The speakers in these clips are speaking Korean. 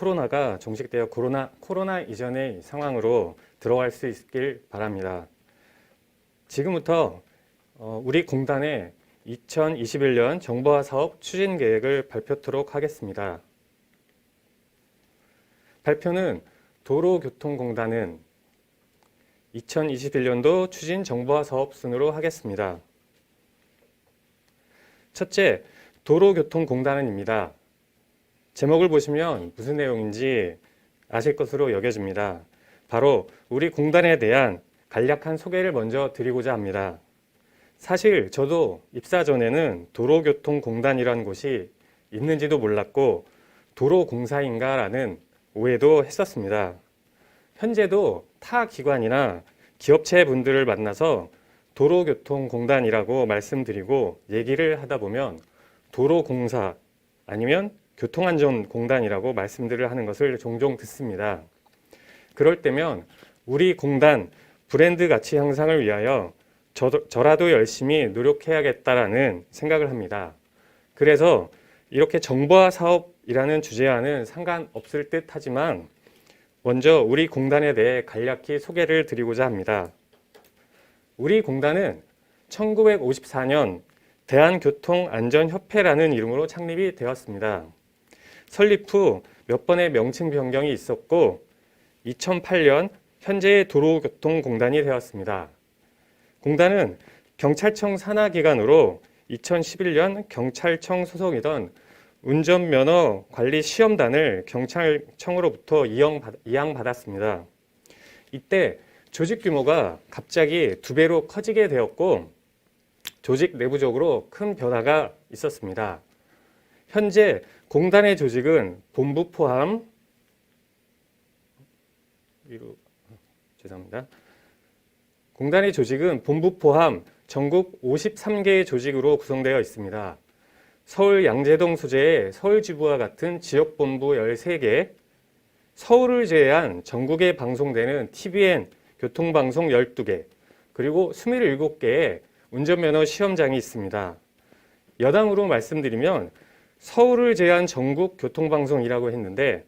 코로나가 종식되어 코로나, 코로나 이전의 상황으로 들어갈 수 있길 바랍니다. 지금부터 어, 우리 공단의 2021년 정보화 사업 추진 계획을 발표토록 하겠습니다. 발표는 도로교통공단은 2021년도 추진 정보화 사업 순으로 하겠습니다. 첫째, 도로교통공단은입니다. 제목을 보시면 무슨 내용인지 아실 것으로 여겨집니다. 바로 우리 공단에 대한 간략한 소개를 먼저 드리고자 합니다. 사실 저도 입사 전에는 도로교통공단이라는 곳이 있는지도 몰랐고 도로공사인가라는 오해도 했었습니다. 현재도 타 기관이나 기업체 분들을 만나서 도로교통공단이라고 말씀드리고 얘기를 하다 보면 도로공사 아니면 교통안전공단이라고 말씀들을 하는 것을 종종 듣습니다. 그럴 때면 우리 공단 브랜드 가치 향상을 위하여 저, 저라도 열심히 노력해야겠다라는 생각을 합니다. 그래서 이렇게 정보화 사업이라는 주제와는 상관없을 듯 하지만 먼저 우리 공단에 대해 간략히 소개를 드리고자 합니다. 우리 공단은 1954년 대한교통안전협회라는 이름으로 창립이 되었습니다. 설립 후 몇 번의 명칭 변경이 있었고 2008년 현재의 도로교통공단이 되었습니다. 공단은 경찰청 산하기관으로 2011년 경찰청 소속이던 운전면허 관리 시험단을 경찰청으로부터 이양받 았습니다. 이때 조직 규모가 갑자기 두 배로 커지게 되었고 조직 내부적으로 큰 변화가 있었습니다. 현재 공단의 조직은 본부 포함 위로 죄송합니다. 공단의 조직은 본부 포함 전국 53개의 조직으로 구성되어 있습니다. 서울 양재동 소재의 서울지부와 같은 지역본부 13개, 서울을 제외한 전국에 방송되는 TVN 교통방송 12개, 그리고 27개의 운전면허 시험장이 있습니다. 여당으로 말씀드리면 서울을 제외한 전국 교통방송이라고 했는데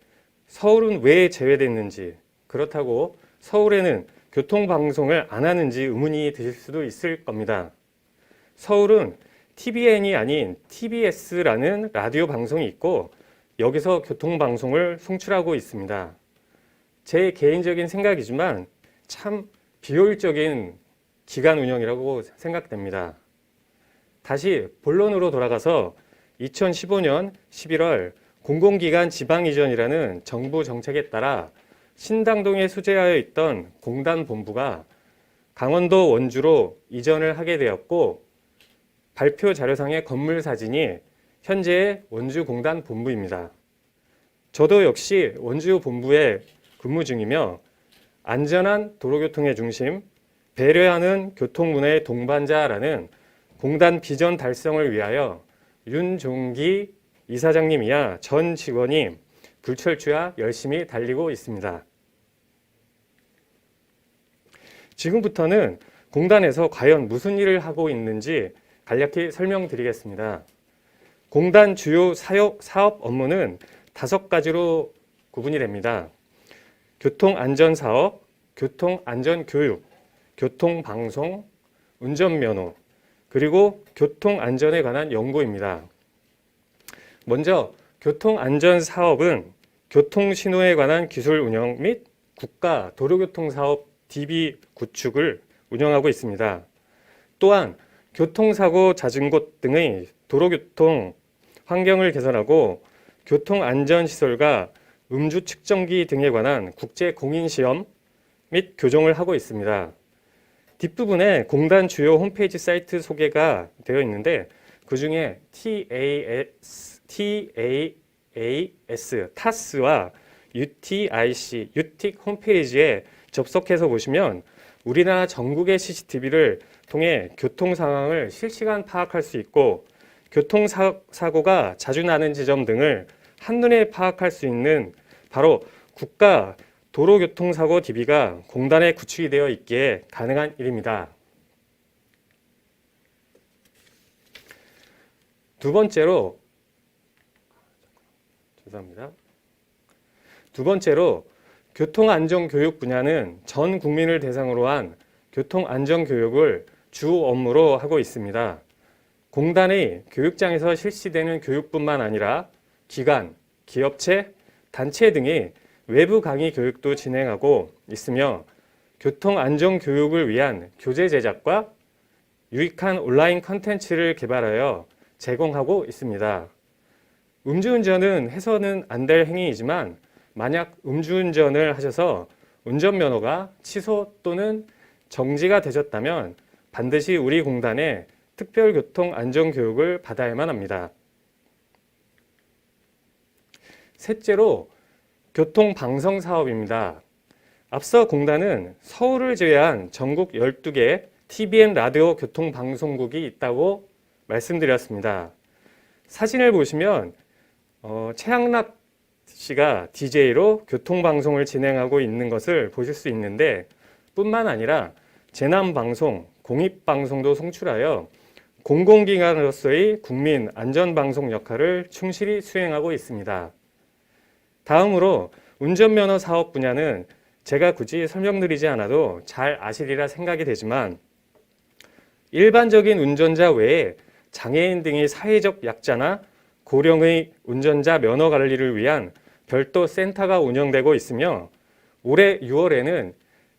서울은 왜 제외됐는지 그렇다고 서울에는 교통방송을 안 하는지 의문이 드실 수도 있을 겁니다. 서울은 TBN이 아닌 TBS라는 라디오 방송이 있고 여기서 교통방송을 송출하고 있습니다. 제 개인적인 생각이지만 참 비효율적인 기간 운영이라고 생각됩니다. 다시 본론으로 돌아가서 2015년 11월 공공기관 지방 이전이라는 정부 정책에 따라 신당동에 소재하여 있던 공단 본부가 강원도 원주로 이전을 하게 되었고 발표 자료상의 건물 사진이 현재의 원주 공단 본부입니다. 저도 역시 원주 본부에 근무 중이며 안전한 도로교통의 중심, 배려하는 교통문화의 동반자라는 공단 비전 달성을 위하여 윤종기 이사장님이야 전 직원이 불철주야 열심히 달리고 있습니다. 지금부터는 공단에서 과연 무슨 일을 하고 있는지 간략히 설명드리겠습니다. 공단 주요 사업, 사업 업무는 다섯 가지로 구분이 됩니다. 교통안전사업, 교통안전교육, 교통방송, 운전면허, 그리고 교통 안전에 관한 연구입니다. 먼저 교통 안전 사업은 교통 신호에 관한 기술 운영 및 국가 도로교통 사업 DB 구축을 운영하고 있습니다. 또한 교통사고 잦은 곳 등의 도로교통 환경을 개선하고 교통안전시설과 음주 측정기 등에 관한 국제 공인 시험 및 교정을 하고 있습니다. 뒷부분에 공단 주요 홈페이지 사이트 소개가 되어 있는데 그 중에 TAS, TAAS, TAS와 UTIC, UTIC 홈페이지에 접속해서 보시면 우리나라 전국의 CCTV를 통해 교통 상황을 실시간 파악할 수 있고 교통 사고가 자주 나는 지점 등을 한눈에 파악할 수 있는 바로 국가 도로교통사고 DB가 공단에 구축이 되어 있기에 가능한 일입니다. 두 번째로 죄송합니다. 두 번째로 교통안전교육 분야는 전 국민을 대상으로 한 교통안전교육을 주 업무로 하고 있습니다. 공단의 교육장에서 실시되는 교육뿐만 아니라 기관, 기업체, 단체 등의 외부 강의 교육도 진행하고 있으며 교통 안전 교육을 위한 교재 제작과 유익한 온라인 컨텐츠를 개발하여 제공하고 있습니다. 음주운전은 해서는 안 될 행위이지만 만약 음주운전을 하셔서 운전면허가 취소 또는 정지가 되셨다면 반드시 우리 공단에 특별교통 안전교육을 받아야만 합니다. 셋째로 교통방송 사업입니다. 앞서 공단은 서울을 제외한 전국 12개 TBN 라디오 교통 방송국이 있다고 말씀드렸습니다. 사진을 보시면 어, 최양락 씨가 DJ로 교통 방송을 진행하고 있는 것을 보실 수 있는데 뿐만 아니라 재난 방송, 공익 방송도 송출하여 공공기관으로서의 국민 안전 방송 역할을 충실히 수행하고 있습니다. 다음으로 운전면허 사업 분야는 제가 굳이 설명드리지 않아도 잘 아시리라 생각이 되지만 일반적인 운전자 외에 장애인 등의 사회적 약자나 고령의 운전자 면허 관리를 위한 별도 센터가 운영되고 있으며 올해 6월에는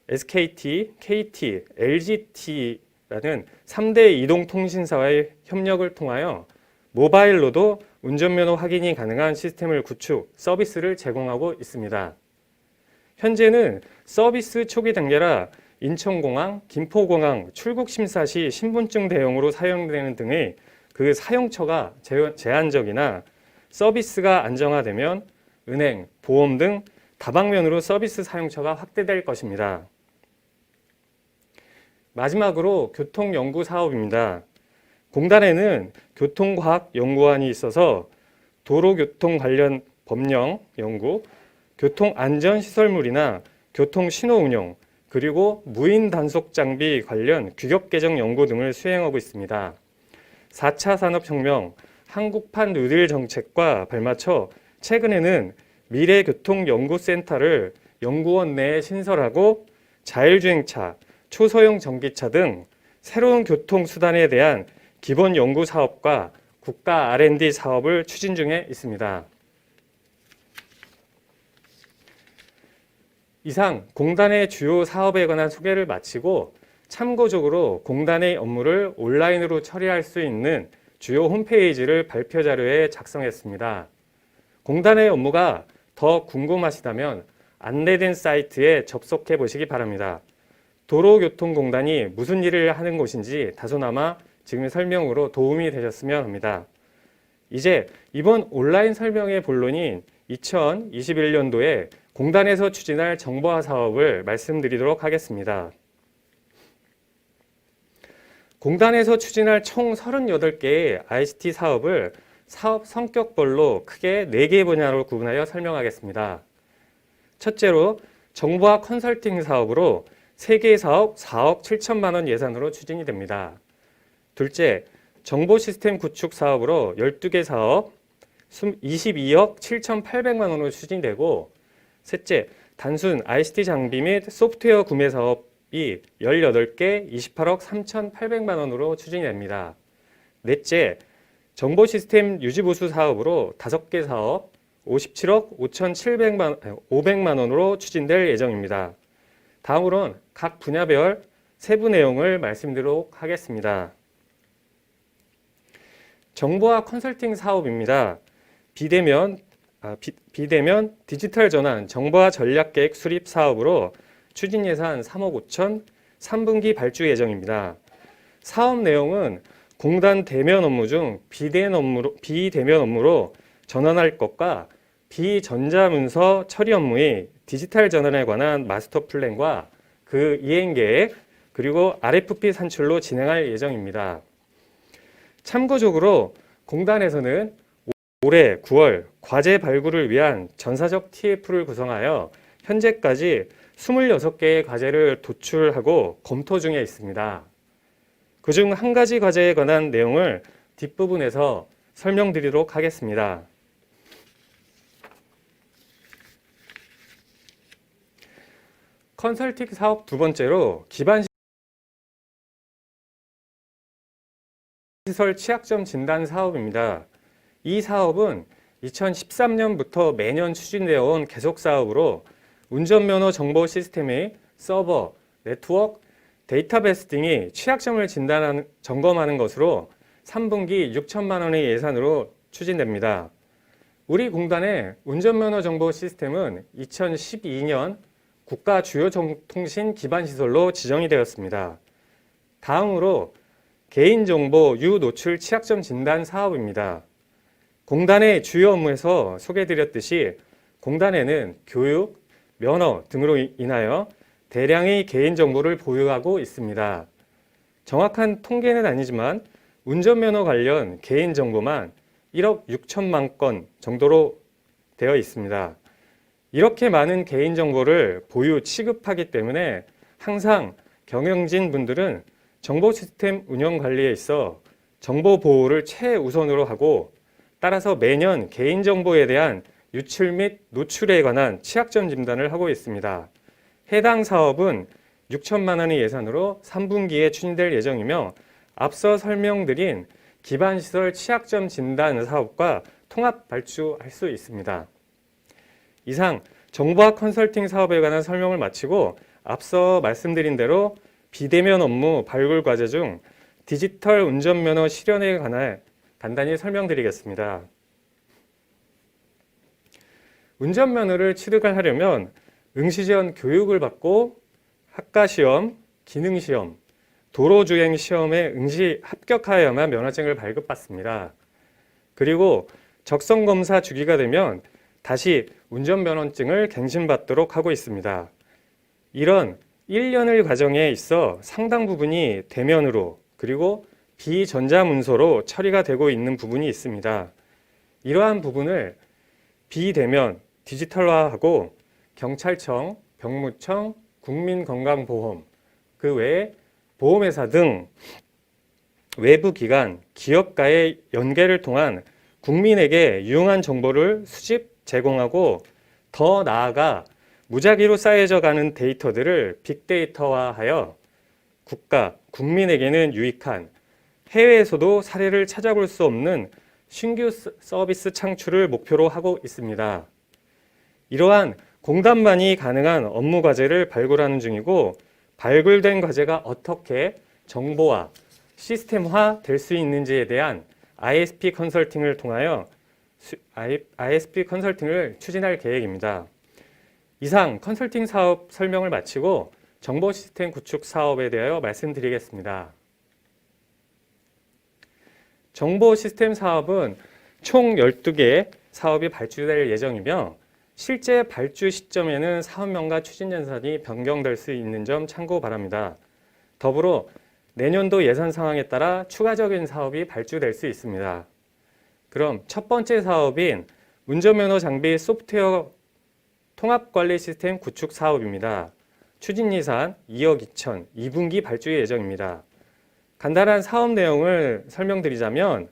SKT, KT, LGT라는 3대 이동통신사와의 협력을 통하여 모바일로도 운전면허 확인이 가능한 시스템을 구축, 서비스를 제공하고 있습니다. 현재는 서비스 초기 단계라 인천공항, 김포공항 출국 심사 시 신분증 대용으로 사용되는 등의 그 사용처가 제한적이나 서비스가 안정화되면 은행, 보험 등 다방면으로 서비스 사용처가 확대될 것입니다. 마지막으로 교통연구 사업입니다. 공단에는 교통과학연구원이 있어서 도로교통 관련 법령 연구, 교통안전시설물이나 교통신호운영, 그리고 무인 단속 장비 관련 규격 개정 연구 등을 수행하고 있습니다. 4차 산업혁명, 한국판 뉴딜 정책과 발맞춰 최근에는 미래교통연구센터를 연구원 내에 신설하고 자율주행차, 초소형 전기차 등 새로운 교통수단에 대한 기본 연구 사업과 국가 R&D 사업을 추진 중에 있습니다. 이상 공단의 주요 사업에 관한 소개를 마치고 참고적으로 공단의 업무를 온라인으로 처리할 수 있는 주요 홈페이지를 발표 자료에 작성했습니다. 공단의 업무가 더 궁금하시다면 안내된 사이트에 접속해 보시기 바랍니다. 도로교통공단이 무슨 일을 하는 곳인지 다소나마 지금 설명으로 도움이 되셨으면 합니다. 이제 이번 온라인 설명의 본론인 2021년도에 공단에서 추진할 정보화 사업을 말씀드리도록 하겠습니다. 공단에서 추진할 총 38개의 ICT 사업을 사업 성격별로 크게 4개 분야로 구분하여 설명하겠습니다. 첫째로 정보화 컨설팅 사업으로 3개 사업 4억 7천만 원 예산으로 추진이 됩니다. 둘째, 정보 시스템 구축 사업으로 12개 사업 22억 7,800만 원으로 추진되고 셋째, 단순 ICT 장비 및 소프트웨어 구매 사업이 18개 28억 3,800만 원으로 추진됩니다. 넷째, 정보 시스템 유지 보수 사업으로 5개 사업 57억 5,700만 500만 원으로 추진될 예정입니다. 다음으로는 각 분야별 세부 내용을 말씀드리도록 하겠습니다. 정보화 컨설팅 사업입니다. 비대면 아, 비, 대면 디지털 전환 정보화 전략 계획 수립 사업으로 추진 예산 3억 5천 3분기 발주 예정입니다. 사업 내용은 공단 대면 업무 중 비대면 업무로, 비대면 업무로 전환할 것과 비전자문서 처리 업무의 디지털 전환에 관한 마스터 플랜과 그 이행 계획 그리고 RFP 산출로 진행할 예정입니다. 참고적으로 공단에서는 올해 9월 과제 발굴을 위한 전사적 TF를 구성하여 현재까지 26개의 과제를 도출하고 검토 중에 있습니다. 그중 한 가지 과제에 관한 내용을 뒷부분에서 설명드리도록 하겠습니다. 컨설팅 사업 두 번째로 기반 시설 취약점 진단 사업입니다. 이 사업은 2013년부터 매년 추진되어 온 계속 사업으로 운전면허 정보 시스템의 서버, 네트워크, 데이터베이스 등이 취약점을 진단하는 점검하는 것으로 3분기 6천만 원의 예산으로 추진됩니다. 우리 공단의 운전면허 정보 시스템은 2012년 국가 주요 정- 통신 기반 시설로 지정이 되었습니다. 다음으로 개인정보 유노출 취약점 진단 사업입니다. 공단의 주요 업무에서 소개드렸듯이 공단에는 교육, 면허 등으로 이- 인하여 대량의 개인정보를 보유하고 있습니다. 정확한 통계는 아니지만 운전면허 관련 개인정보만 1억 6천만 건 정도로 되어 있습니다. 이렇게 많은 개인정보를 보유 취급하기 때문에 항상 경영진 분들은 정보 시스템 운영 관리에 있어 정보 보호를 최우선으로 하고 따라서 매년 개인정보에 대한 유출 및 노출에 관한 취약점 진단을 하고 있습니다. 해당 사업은 6천만 원의 예산으로 3분기에 추진될 예정이며 앞서 설명드린 기반시설 취약점 진단 사업과 통합 발주할 수 있습니다. 이상 정보화 컨설팅 사업에 관한 설명을 마치고 앞서 말씀드린 대로 비대면 업무 발굴 과제 중 디지털 운전면허 실현에 관해 간단히 설명드리겠습니다. 운전면허를 취득을 하려면 응시전 교육을 받고 학과시험, 기능시험, 도로주행 시험에 응시 합격하여야만 면허증을 발급받습니다. 그리고 적성검사 주기가 되면 다시 운전면허증을 갱신받도록 하고 있습니다. 이런 1년의 과정에 있어 상당 부분이 대면으로 그리고 비전자문서로 처리가 되고 있는 부분이 있습니다. 이러한 부분을 비대면 디지털화하고 경찰청, 병무청, 국민건강보험, 그 외에 보험회사 등 외부 기관, 기업과의 연계를 통한 국민에게 유용한 정보를 수집, 제공하고 더 나아가 무작위로 쌓여져 가는 데이터들을 빅데이터화하여 국가, 국민에게는 유익한 해외에서도 사례를 찾아볼 수 없는 신규 서- 서비스 창출을 목표로 하고 있습니다. 이러한 공단만이 가능한 업무 과제를 발굴하는 중이고 발굴된 과제가 어떻게 정보화, 시스템화 될 수 있는지에 대한 ISP 컨설팅을 통하여 ISP 컨설팅을 추진할 계획입니다. 이상 컨설팅 사업 설명을 마치고 정보 시스템 구축 사업에 대하여 말씀드리겠습니다. 정보 시스템 사업은 총 12개 사업이 발주될 예정이며 실제 발주 시점에는 사업명과 추진 예산이 변경될 수 있는 점 참고 바랍니다. 더불어 내년도 예산 상황에 따라 추가적인 사업이 발주될 수 있습니다. 그럼 첫 번째 사업인 운전면허 장비 소프트웨어 통합관리 시스템 구축 사업입니다. 추진 예산 2억 2천 2분기 발주 예정입니다. 간단한 사업 내용을 설명드리자면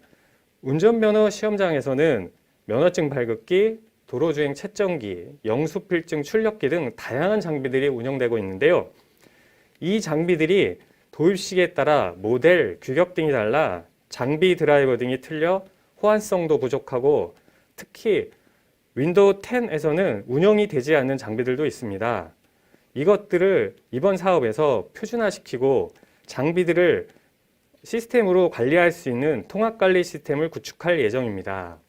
운전면허 시험장에서는 면허증 발급기, 도로주행 채점기, 영수필증 출력기 등 다양한 장비들이 운영되고 있는데요. 이 장비들이 도입식에 따라 모델, 규격 등이 달라 장비 드라이버 등이 틀려 호환성도 부족하고 특히 윈도우 10에서는 운영이 되지 않는 장비들도 있습니다. 이것들을 이번 사업에서 표준화시키고 장비들을 시스템으로 관리할 수 있는 통합관리 시스템을 구축할 예정입니다.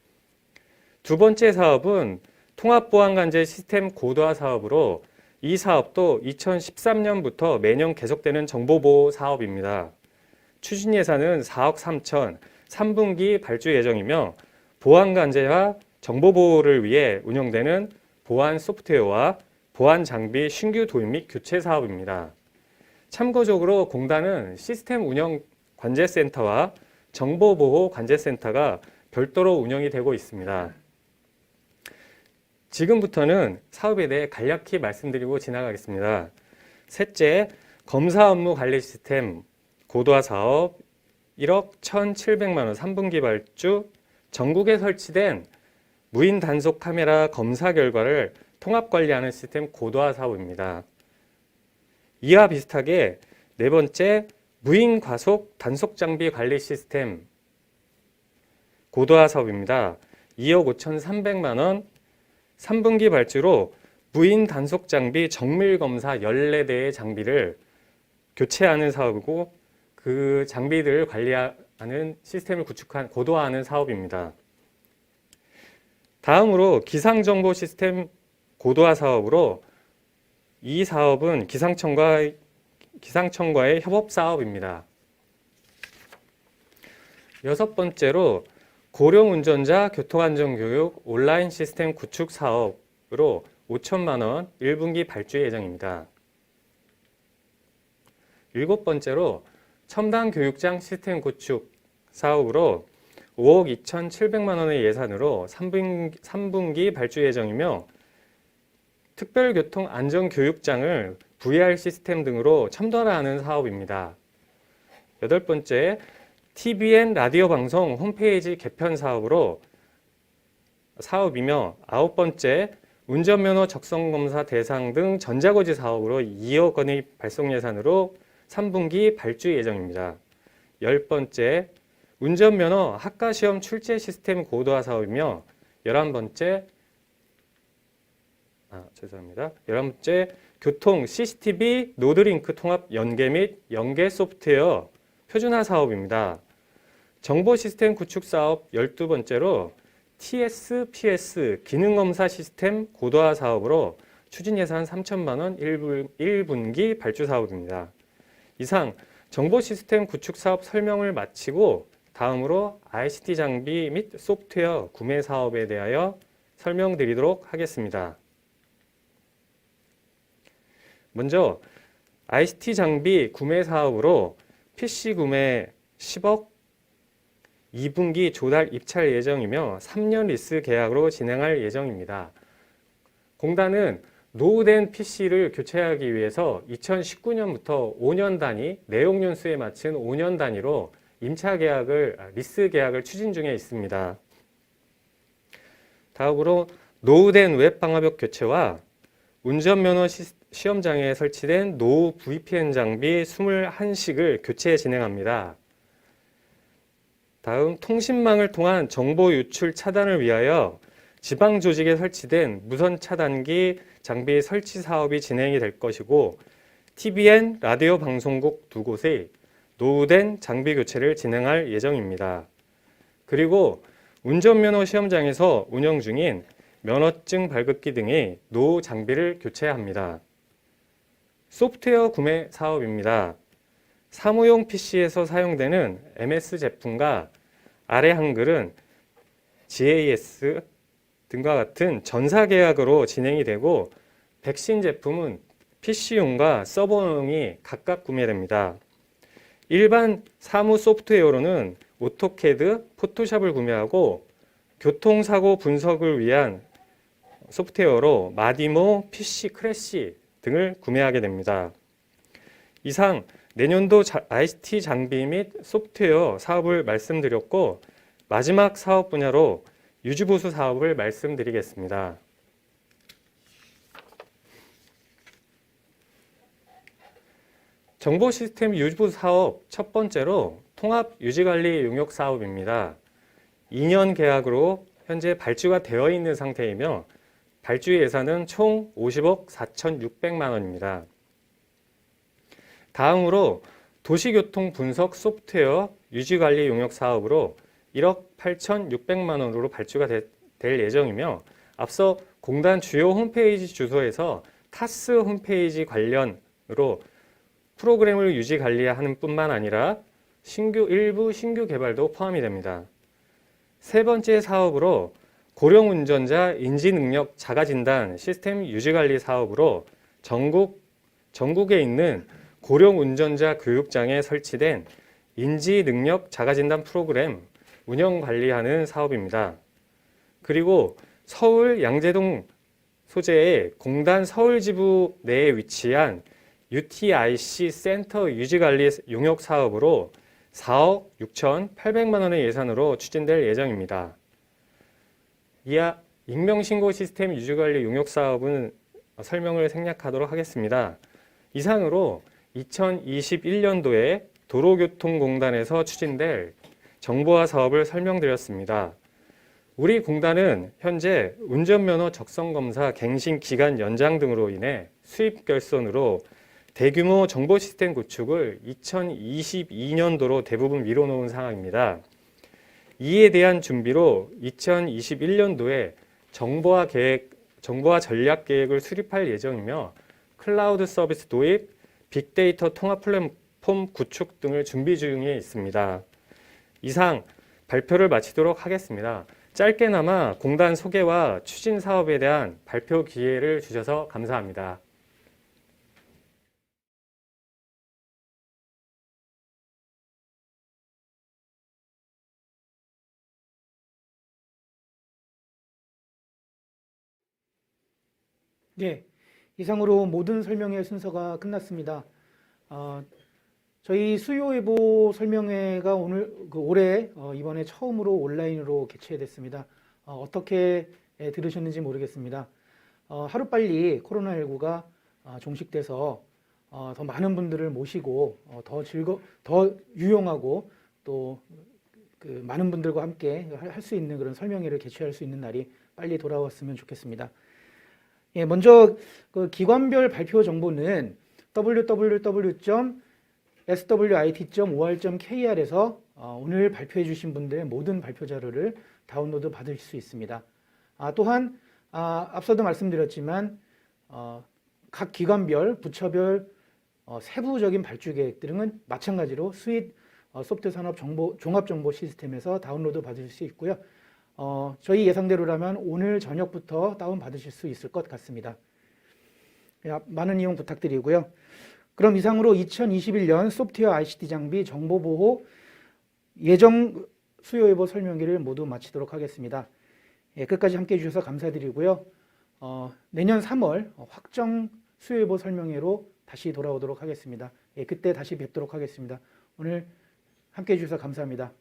두 번째 사업은 통합보안관제 시스템 고도화 사업으로 이 사업도 2013년부터 매년 계속되는 정보보호 사업입니다. 추진 예산은 4억 3천 3분기 발주 예정이며 보안관제와 정보 보호를 위해 운영되는 보안 소프트웨어와 보안 장비 신규 도입 및 교체 사업입니다. 참고적으로 공단은 시스템 운영 관제센터와 정보 보호 관제센터가 별도로 운영이 되고 있습니다. 지금부터는 사업에 대해 간략히 말씀드리고 지나가겠습니다. 셋째, 검사 업무 관리 시스템 고도화 사업 1억 1,700만 원 3분기 발주 전국에 설치된 무인 단속 카메라 검사 결과를 통합 관리하는 시스템 고도화 사업입니다. 이와 비슷하게 네 번째 무인 과속 단속 장비 관리 시스템 고도화 사업입니다. 2억 5,300만 원 3분기 발주로 무인 단속 장비 정밀 검사 14대의 장비를 교체하는 사업이고 그 장비들을 관리하는 시스템을 구축한 고도화하는 사업입니다. 다음으로 기상정보 시스템 고도화 사업으로 이 사업은 기상청과 기상청과의 협업 사업입니다. 여섯 번째로 고령 운전자 교통안전 교육 온라인 시스템 구축 사업으로 5천만 원 1분기 발주 예정입니다. 일곱 번째로 첨단 교육장 시스템 구축 사업으로 5억 2,700만 원의 예산으로 3분기, 3분기 발주 예정이며 특별교통 안전교육장을 VR 시스템 등으로 첨단화하는 사업입니다. 여덟 번째, TVN 라디오 방송 홈페이지 개편 사업으로 사업이며 아홉 번째, 운전면허 적성검사 대상 등 전자고지 사업으로 2억 원의 발송 예산으로 3분기 발주 예정입니다. 열 번째, 운전면허 학과시험 출제 시스템 고도화 사업이며 열한 번째, 아, 죄송합니다. 열한 번째, 교통 CCTV 노드링크 통합 연계 및 연계 소프트웨어 표준화 사업입니다. 정보 시스템 구축 사업 12번째로 TSPS 기능 검사 시스템 고도화 사업으로 추진 예산 3천만 원 1분기 발주 사업입니다. 이상 정보 시스템 구축 사업 설명을 마치고 다음으로 ICT 장비 및 소프트웨어 구매 사업에 대하여 설명드리도록 하겠습니다. 먼저 ICT 장비 구매 사업으로 PC 구매 10억 2분기 조달 입찰 예정이며 3년 리스 계약으로 진행할 예정입니다. 공단은 노후된 PC를 교체하기 위해서 2019년부터 5년 단위 내용 연수에 맞춘 5년 단위로 임차 계약을 아, 리스 계약을 추진 중에 있습니다. 다음으로 노후된 웹 방화벽 교체와 운전면허 시, 시험장에 설치된 노후 VPN 장비 21식을 교체 진행합니다. 다음 통신망을 통한 정보 유출 차단을 위하여 지방 조직에 설치된 무선 차단기 장비 설치 사업이 진행이 될 것이고 TVN 라디오 방송국 두 곳의 노후된 장비 교체를 진행할 예정입니다. 그리고 운전면허 시험장에서 운영 중인 면허증 발급기 등의 노후 장비를 교체합니다. 소프트웨어 구매 사업입니다. 사무용 PC에서 사용되는 MS 제품과 아래 한글은 GAS 등과 같은 전사 계약으로 진행이 되고 백신 제품은 PC용과 서버용이 각각 구매됩니다. 일반 사무 소프트웨어로는 오토캐드, 포토샵을 구매하고 교통사고 분석을 위한 소프트웨어로 마디모, PC 크래시 등을 구매하게 됩니다. 이상 내년도 ICT 장비 및 소프트웨어 사업을 말씀드렸고 마지막 사업 분야로 유지보수 사업을 말씀드리겠습니다. 정보 시스템 유지보수 사업 첫 번째로 통합 유지관리 용역 사업입니다. 2년 계약으로 현재 발주가 되어 있는 상태이며 발주 예산은 총 50억 4,600만 원입니다. 다음으로 도시교통 분석 소프트웨어 유지관리 용역 사업으로 1억 8,600만 원으로 발주가 되, 될 예정이며 앞서 공단 주요 홈페이지 주소에서 타스 홈페이지 관련으로 프로그램을 유지 관리하는 뿐만 아니라 신규 일부 신규 개발도 포함이 됩니다. 세 번째 사업으로 고령 운전자 인지 능력 자가 진단 시스템 유지 관리 사업으로 전국 전국에 있는 고령 운전자 교육장에 설치된 인지 능력 자가 진단 프로그램 운영 관리하는 사업입니다. 그리고 서울 양재동 소재의 공단 서울지부 내에 위치한 UTIC 센터 유지관리 용역 사업으로 4억 6,800만 원의 예산으로 추진될 예정입니다. 이하 익명신고 시스템 유지관리 용역 사업은 설명을 생략하도록 하겠습니다. 이상으로 2021년도에 도로교통공단에서 추진될 정보화 사업을 설명드렸습니다. 우리 공단은 현재 운전면허 적성검사 갱신 기간 연장 등으로 인해 수입 결손으로 대규모 정보 시스템 구축을 2022년도로 대부분 미뤄놓은 상황입니다. 이에 대한 준비로 2021년도에 정보화 계획, 정보화 전략 계획을 수립할 예정이며 클라우드 서비스 도입, 빅데이터 통합 플랫폼 구축 등을 준비 중에 있습니다. 이상 발표를 마치도록 하겠습니다. 짧게나마 공단 소개와 추진 사업에 대한 발표 기회를 주셔서 감사합니다. 네, 이상으로 모든 설명회 순서가 끝났습니다. 어, 저희 수요예보 설명회가 오늘 그 올해 어, 이번에 처음으로 온라인으로 개최됐습니다. 어, 떻게 들으셨는지 모르겠습니다. 어, 하루 빨리 코로나19가 어, 종식돼서 어, 더 많은 분들을 모시고 어, 더 즐거, 더 유용하고 또 그 많은 분들과 함께 할 수 있는 그런 설명회를 개최할 수 있는 날이 빨리 돌아왔으면 좋겠습니다. 예, 먼저 그 기관별 발표 정보는 www.swit.or.kr에서 어, 오늘 발표해 주신 분들의 모든 발표 자료를 다운로드 받으실 수 있습니다. 아, 또한 아, 앞서도 말씀드렸지만 어, 각 기관별, 부처별 어, 세부적인 발주 계획들은 마찬가지로 스윗 어, 소프트 산업 정보 종합 정보 시스템에서 다운로드 받으실 수 있고요. 어, 저희 예상대로라면 오늘 저녁부터 다운 받으실 수 있을 것 같습니다. 야, 많은 이용 부탁드리고요. 그럼 이상으로 2021년 소프트웨어 ICT 장비 정보보호 예정 수요 예보 설명회를 모두 마치도록 하겠습니다. 예, 끝까지 함께 해주셔서 감사드리고요. 어, 내년 3월 확정 수요 예보 설명회로 다시 돌아오도록 하겠습니다. 예, 그때 다시 뵙도록 하겠습니다. 오늘 함께 해주셔서 감사합니다.